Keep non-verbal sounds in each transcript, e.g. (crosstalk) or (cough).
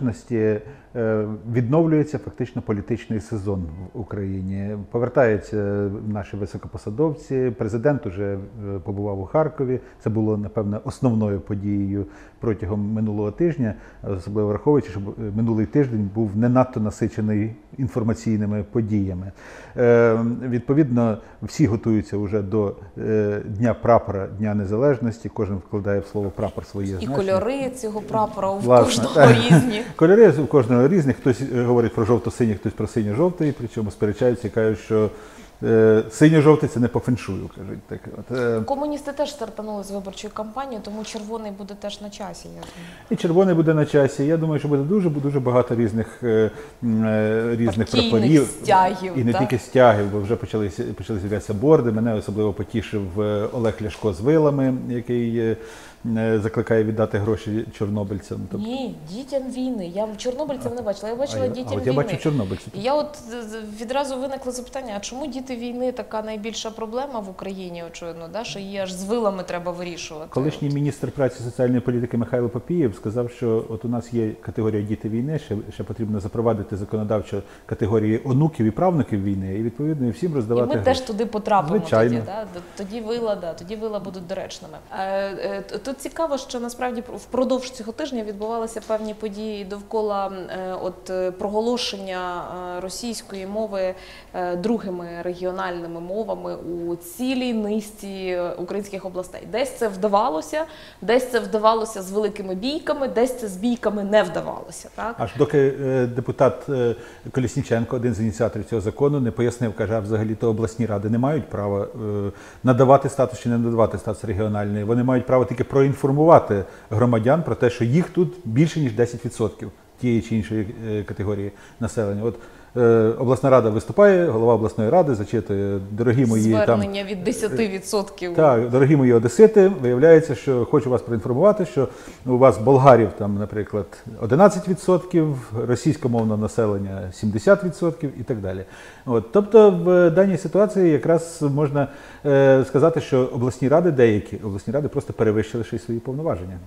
Незалежності е, відновлюється фактично політичний сезон в Україні. Повертаються наші високопосадовці. Президент уже е, побував у Харкові. Це було напевне основною подією протягом минулого тижня, особливо враховуючи, що е, минулий тиждень був не надто насичений інформаційними подіями. Е, Відповідно, всі готуються вже до е, Дня прапора, Дня Незалежності. Кожен вкладає в слово прапор своє І значення. кольори цього прапора у Власне, кожного так. різні. (laughs) Кольори у кожного різні. Хтось е, говорить про жовто-синій, хтось про синьо-жовтий, причому сперечаються і кажуть, що е, синьо-жовтий це не по феншую, кажуть. Так, от, е, Комуністи теж стартанули з виборчої кампанії, тому червоний буде теж на часі. Я думаю. і червоний буде на часі. Я думаю, що буде дуже дуже багато різних, е, е, різних Партійних прапорів. стягів, І не так? тільки стягів, бо вже почалися почали з'являтися борди. Мене особливо потішив е, Олег Ляшко з вилами, який е, е, закликає віддати гроші чорнобильцям. Ні, дітям війни. Я чорнобильців не бачила. Я бачила а, дітям а от війни. я бачив чорнобильців. Я от відразу виникло запитання: а чому діти війни така найбільша проблема в Україні? Очевидно, да? що її аж з вилами треба вирішувати. Колишній міністр праці і соціальної політики Михайло Папієв сказав, що от у нас є категорія діти війни, ще, ще потрібно запровадити законодавчо категорії онуків і правнуків війни, і відповідно і всім І роздавати ми гроші. теж туди потрапимо Звичайно. тоді, да? Тоді вила, да, тоді вила будуть доречними. Е, е, Тут цікаво, що насправді пр- впродовж цього тижня відбувалися певні події довкола е, от проголошення російської мови другими регіональними мовами у цілій низці українських областей. Десь це вдавалося, десь це вдавалося з великими бійками, десь це з бійками не вдавалося. Так? Аж доки е, депутат е, Колісніченко, один з ініціаторів цього закону, не пояснив, каже, взагалі то обласні ради не мають права е, надавати статус чи не надавати статус регіональний. Вони мають право тільки проінформувати громадян про те, що їх тут більше ніж 10% тієї чи іншої категорії населення. От обласна рада виступає, голова обласної ради зачитує дорогі мої там. Звернення від 10%. Так, дорогі мої одесити, виявляється, що хочу вас проінформувати, що у вас болгарів там, наприклад, 11%, російськомовного населення 70% і так далі. От, тобто в даній ситуації якраз можна е, сказати, що обласні ради, деякі обласні ради просто перевищили ще й свої повноваження.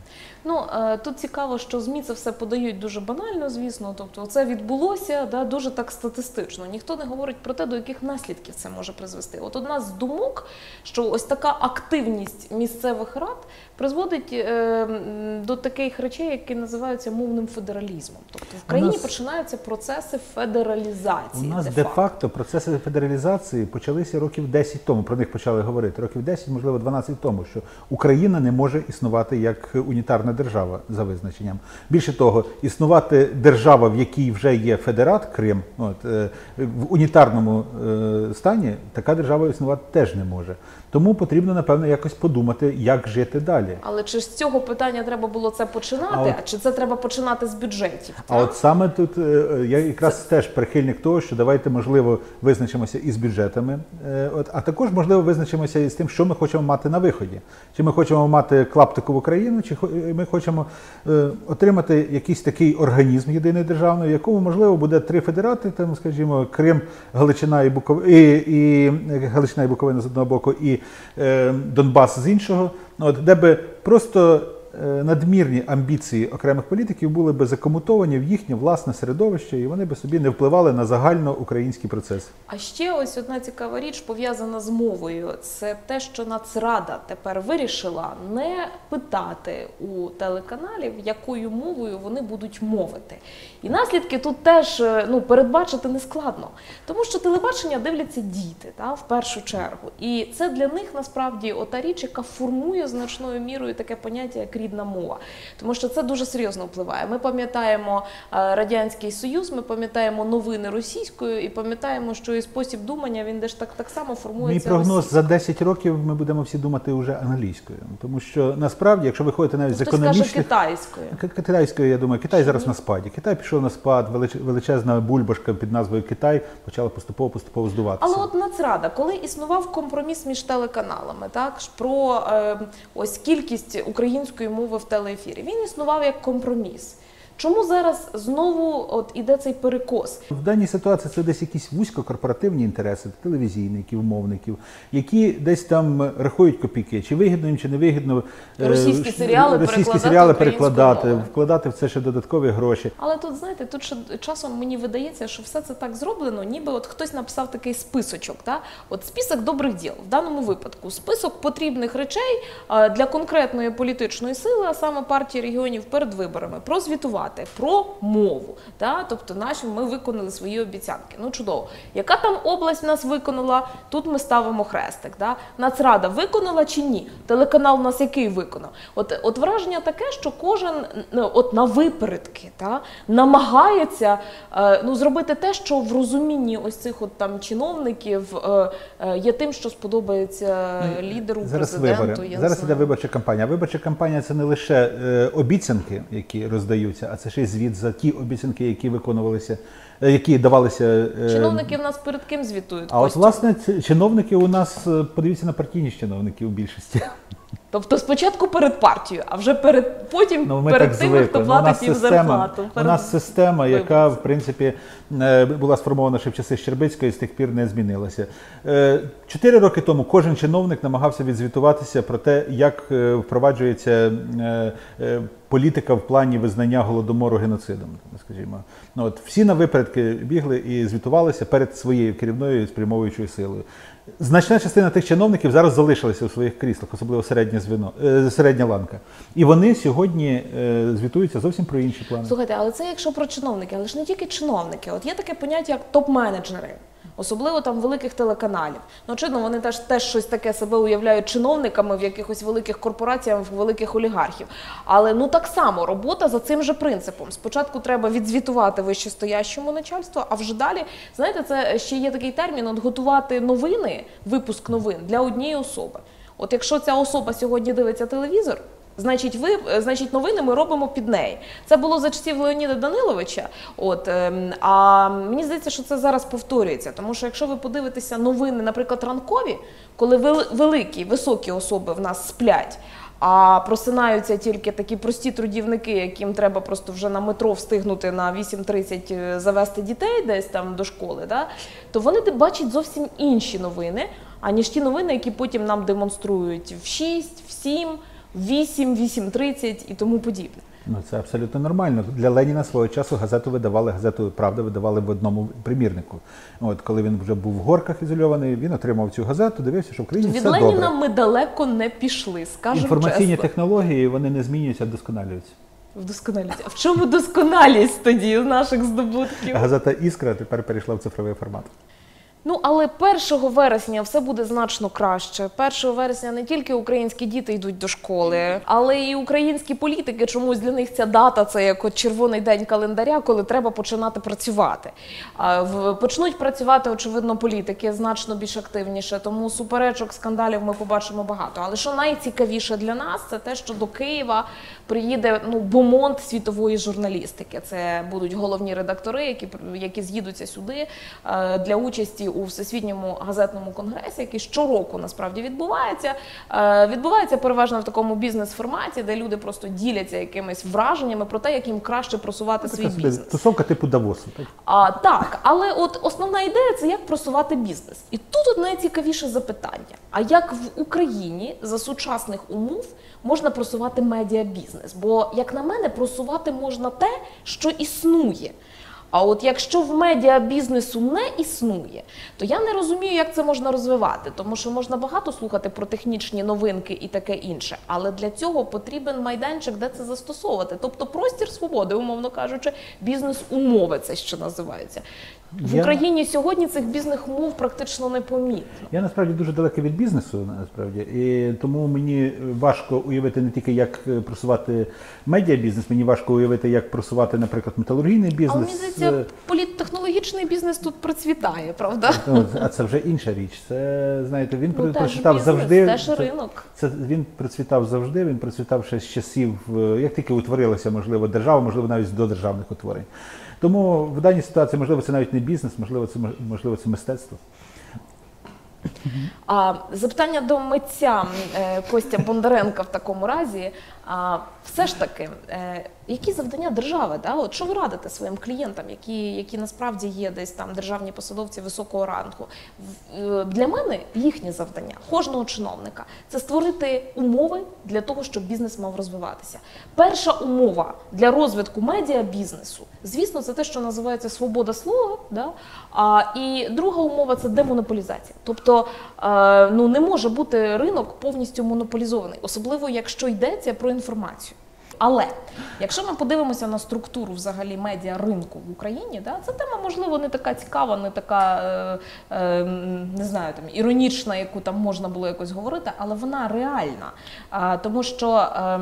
Ну е, тут цікаво, що змі це все подають дуже банально, звісно. Тобто, це відбулося да, дуже так статистично. Ніхто не говорить про те, до яких наслідків це може призвести. От одна з думок, що ось така активність місцевих рад призводить е, до таких речей, які називаються мовним федералізмом. Тобто в країні нас- починаються процеси федералізації. У нас де де-факто процеси федералізації почалися років 10 тому. Про них почали говорити. Років 10, можливо, 12 тому, що Україна не може існувати як унітарна держава за визначенням. Більше того, існувати держава, в якій вже є федерат Крим, от, е, в унітарному е, стані така держава існувати теж не може. Тому потрібно, напевно, якось подумати, як жити далі. Але чи з цього питання треба було це починати, А от- а чи це треба починати з бюджетів? А от саме тут е, я якраз теж прихильник того, що давайте можливо визначимося із бюджетами, от а також можливо визначимося із тим, що ми хочемо мати на виході. Чи ми хочемо мати клаптикову країну, чи ми хочемо отримати якийсь такий організм єдиний державний, в якому можливо буде три федерати, там, скажімо, Крим, Галичина і Буковина, і, і Галичина і Буковина з одного боку, і е, Донбас з іншого, от де би просто надмірні амбіції окремих політиків були би закомутовані в їхнє власне середовище, і вони би собі не впливали на загальноукраїнський процес. А ще ось одна цікава річ пов'язана з мовою. Це те, що Нацрада тепер вирішила не питати у телеканалів, якою мовою вони будуть мовити. І наслідки тут теж е, ну, передбачити не складно, тому що телебачення дивляться діти та, в першу чергу. І це для них насправді ота річ, яка формує значною мірою таке поняття, як рідна мова. Тому що це дуже серйозно впливає. Ми пам'ятаємо е, Радянський Союз, ми пам'ятаємо новини російською і пам'ятаємо, що і спосіб думання він десь так, так само Мій формується. прогноз російською. за 10 років ми будемо всі думати вже англійською, тому що насправді, якщо виходити навіть з Хтось каже китайською. Китайською, я думаю, Китай зараз на спаді. Китай пішов на спад, велич- величезна бульбашка під назвою Китай почала поступово поступово здуватися. Але от Нацрада, коли існував компроміс між телеканалами, так про е, ось кількість української мови в телеефірі, він існував як компроміс. Чому зараз знову от іде цей перекос? В даній ситуації це десь якісь вузькокорпоративні інтереси телевізійників, мовників, які десь там рахують копійки, чи вигідно їм, чи не вигідно е, Російські серіали російські серіали перекладати, мовою. вкладати в це ще додаткові гроші. Але тут, знаєте, тут ще часом мені видається, що все це так зроблено, ніби от хтось написав такий списочок. Та? От список добрих діл. В даному випадку список потрібних речей для конкретної політичної сили, а саме партії регіонів перед виборами, прозвітувати про мову. Та? Тобто наші ми виконали свої обіцянки. Ну чудово. Яка там область нас виконала? Тут ми ставимо хрестик. Да? Нацрада виконала чи ні? Телеканал у нас який виконав? От, от враження таке, що кожен ну, от на випередки та, намагається е, ну, зробити те, що в розумінні ось цих от там чиновників е, е, є тим, що сподобається лідеру, Зараз президенту. вибори. я Зараз іде виборча кампанія. Виборча кампанія це не лише е, обіцянки, які роздаються, а це ще й звіт за ті обіцянки, які виконувалися, е, які давалися. е, Чиновники в нас перед ким звітують? А от власне чиновники у нас е, подивіться на партійні чиновники у більшості. Тобто спочатку перед партією, а вже перед потім Ну, ми перед так тими, звикли. хто Ну, платить їм система, зарплату. у нас система, яка в принципі е, була сформована ще в часи Щербицької, і з тих пір не змінилася. Е, Чотири роки тому кожен чиновник намагався відзвітуватися про те, як е, впроваджується політика в плані визнання голодомору геноцидом. Скажімо, ну от всі на випередки бігли і звітувалися перед своєю керівною спрямовуючою силою. Значна частина тих чиновників зараз залишилася у своїх кріслах, особливо середнє звіно, е, середня ланка. І вони сьогодні е, звітуються зовсім про інші плани. Слухайте, але це якщо про чиновники, але ж не тільки чиновники. От є таке поняття як топ-менеджери. Особливо там великих телеканалів. Ну, очевидно, вони теж теж щось таке себе уявляють чиновниками в якихось великих корпораціях, в великих олігархів. Але ну так само робота за цим же принципом. Спочатку треба відзвітувати вищестоящому начальству, а вже далі, знаєте, це ще є такий термін: от готувати новини, випуск новин для однієї особи. От якщо ця особа сьогодні дивиться телевізор. Значить, ви е, значить, новини ми робимо під неї. Це було за часів Леоніда Даниловича. От ем, а мені здається, що це зараз повторюється. Тому що якщо ви подивитеся новини, наприклад, ранкові, коли великі, високі особи в нас сплять. А просинаються тільки такі прості трудівники, яким треба просто вже на метро встигнути на 8.30 е, завести дітей десь там до школи, да? то вони бачать зовсім інші новини, аніж ті новини, які потім нам демонструють в 6, в 7, в 8, 8.30 і тому подібне. Ну це абсолютно нормально. Для Леніна свого часу газету видавали, газету Правда видавали в одному примірнику. От коли він вже був в горках ізольований, він отримав цю газету, дивився, що в країні Від все Леніна добре. ми далеко не пішли, скажімо Інформаційні чесно. технології вони не змінюються, а вдосконалюються. Вдосконалість. А в чому досконалість тоді з наших здобутків? Газета Іскра тепер перейшла в цифровий формат. Ну але 1 вересня все буде значно краще. 1 вересня не тільки українські діти йдуть до школи, але і українські політики. Чомусь для них ця дата це як от червоний день календаря, коли треба починати працювати. Почнуть працювати, очевидно, політики значно більш активніше. Тому суперечок, скандалів ми побачимо багато. Але що найцікавіше для нас, це те, що до Києва приїде ну бомонд світової журналістики. Це будуть головні редактори, які які з'їдуться сюди е, для участі у всесвітньому газетному конгресі, який щороку насправді відбувається. Е, Відбувається переважно в такому бізнес-форматі, де люди просто діляться якимись враженнями про те, як їм краще просувати свій Така бізнес. тусовка типу Давосу. Так? А, так, але от основна ідея це як просувати бізнес. І тут от найцікавіше запитання: а як в Україні за сучасних умов можна просувати медіабізнес? Бо, як на мене, просувати можна те, що існує. А от якщо в медіа бізнесу не існує, то я не розумію, як це можна розвивати, тому що можна багато слухати про технічні новинки і таке інше, але для цього потрібен майданчик, де це застосовувати. Тобто простір свободи, умовно кажучи, бізнес-умови, це що називається. В Я- Україні сьогодні цих бізнес-умов практично не помітно. Я насправді дуже далекий від бізнесу, насправді, і тому мені важко уявити не тільки як просувати медіабізнес, мені важко уявити, як просувати, наприклад, металургійний бізнес. Здається, політтехнологічний бізнес тут процвітає, правда? Ну, А це вже інша річ. Це знаєте, він Ну, процвітав бізнес, завжди. теж Це- ринок. Це він процвітав завжди. Він процвітав ще з часів, е, як тільки утворилася, можливо, держава, можливо, навіть до державних утворень. Тому в даній ситуації, можливо, це навіть не бізнес, можливо, це можливо це мистецтво. А запитання до митця е, Костя Бондаренка в такому разі. А, все ж таки, е, які завдання держави? Да? От що ви радите своїм клієнтам, які, які насправді є десь там державні посадовці високого рангу? Е, Для мене їхнє завдання, кожного чиновника, це створити умови для того, щоб бізнес мав розвиватися. Перша умова для розвитку медіабізнесу, звісно, це те, що називається свобода слова. Да? А, і друга умова це демонополізація. Тобто е, ну, не може бути ринок повністю монополізований, особливо якщо йдеться про інформацію. Але якщо ми подивимося на структуру взагалі медіа ринку в Україні, да, ця тема можливо не така цікава, не така е, е, не знаю, там іронічна, яку там можна було якось говорити, але вона реальна. А, тому що е,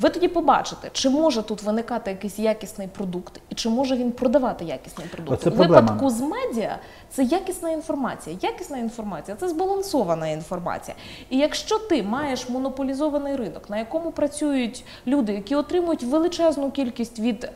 ви тоді побачите, чи може тут виникати якийсь якісний продукт, і чи може він продавати якісний продукт. Оце У проблема. випадку з медіа це якісна інформація. Якісна інформація це збалансована інформація. І якщо ти маєш монополізований ринок, на якому працюють люди, які отримують величезну кількість від е,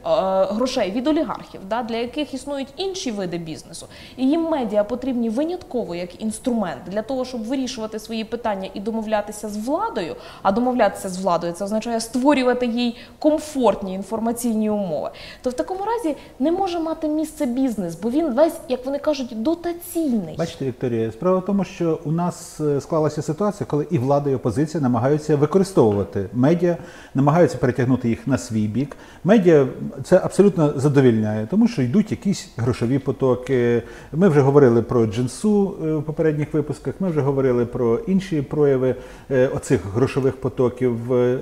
грошей від олігархів, да, для яких існують інші види бізнесу, і їм медіа потрібні винятково як інструмент для того, щоб вирішувати свої питання і домовлятися з владою. А домовлятися з владою це означає створювати їй комфортні інформаційні умови. То в такому разі не може мати місце бізнес, бо він весь, як вони кажуть, дотаційний. Бачите, Вікторія, справа в тому, що у нас е, склалася ситуація, коли і влада, і опозиція намагаються використовувати медіа, намагаються перетягнути їх на свій бік. Медіа це абсолютно задовільняє, тому що йдуть якісь грошові потоки. Ми вже говорили про джинсу е, в попередніх випусках. Ми вже говорили про інші прояви е, оцих грошових потоків.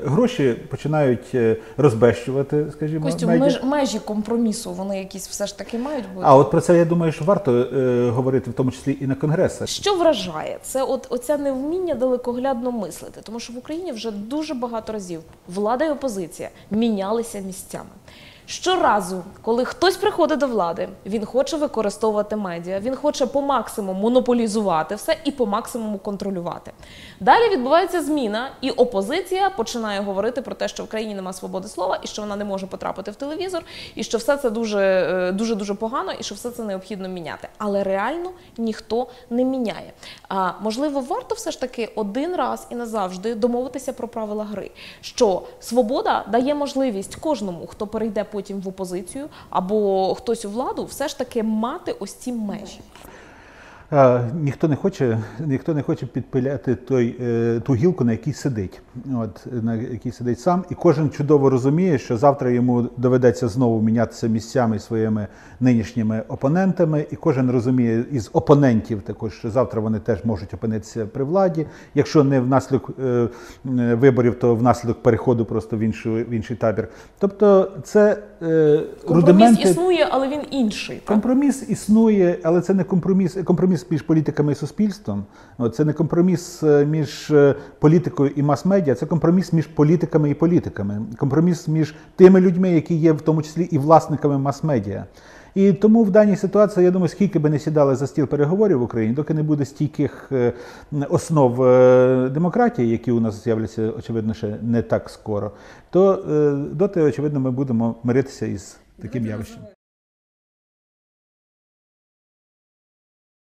Гроші починають розбещувати, скажімо, Костю, медіа. меж, межі компромісу вони якісь все ж таки мають бути. А от про це я думаю, що варто говорити, в тому числі і на конгресах. Що вражає, це от оця невміння далекоглядно мислити, тому що в Україні вже дуже багато разів влада і опозиція мінялися місцями. Щоразу, коли хтось приходить до влади, він хоче використовувати медіа, він хоче по максимуму монополізувати все і по максимуму контролювати. Далі відбувається зміна, і опозиція починає говорити про те, що в країні немає свободи слова, і що вона не може потрапити в телевізор, і що все це дуже е, дуже дуже погано, і що все це необхідно міняти. Але реально ніхто не міняє. А можливо, варто все ж таки один раз і назавжди домовитися про правила гри, що свобода дає можливість кожному, хто перейде потім в опозицію або хтось у владу, все ж таки мати ось ці межі. Ніхто не хоче, ніхто не хоче підпиляти той, е, ту гілку, на якій сидить, от, на якій сидить сам. І кожен чудово розуміє, що завтра йому доведеться знову мінятися місцями своїми нинішніми опонентами. І кожен розуміє із опонентів також, що завтра вони теж можуть опинитися при владі. Якщо не внаслідок е, е, виборів, то внаслідок переходу просто в, іншу, в інший табір. Тобто це е, Компроміс рудименти. існує, але він інший. Так? Компроміс існує, але це не компроміс. Компроміс між політиками і суспільством. Це не компроміс е, між е, політикою і мас-медіа, це компроміс між політиками і політиками. Компроміс між тими людьми, які є в тому числі і власниками мас-медіа. І тому в даній ситуації, я думаю, скільки би не сідали за стіл переговорів в Україні, доки не буде стійких е, основ демократії, які у нас з'являться, очевидно, ще не так скоро, то доти, очевидно, ми будемо миритися із таким явищем.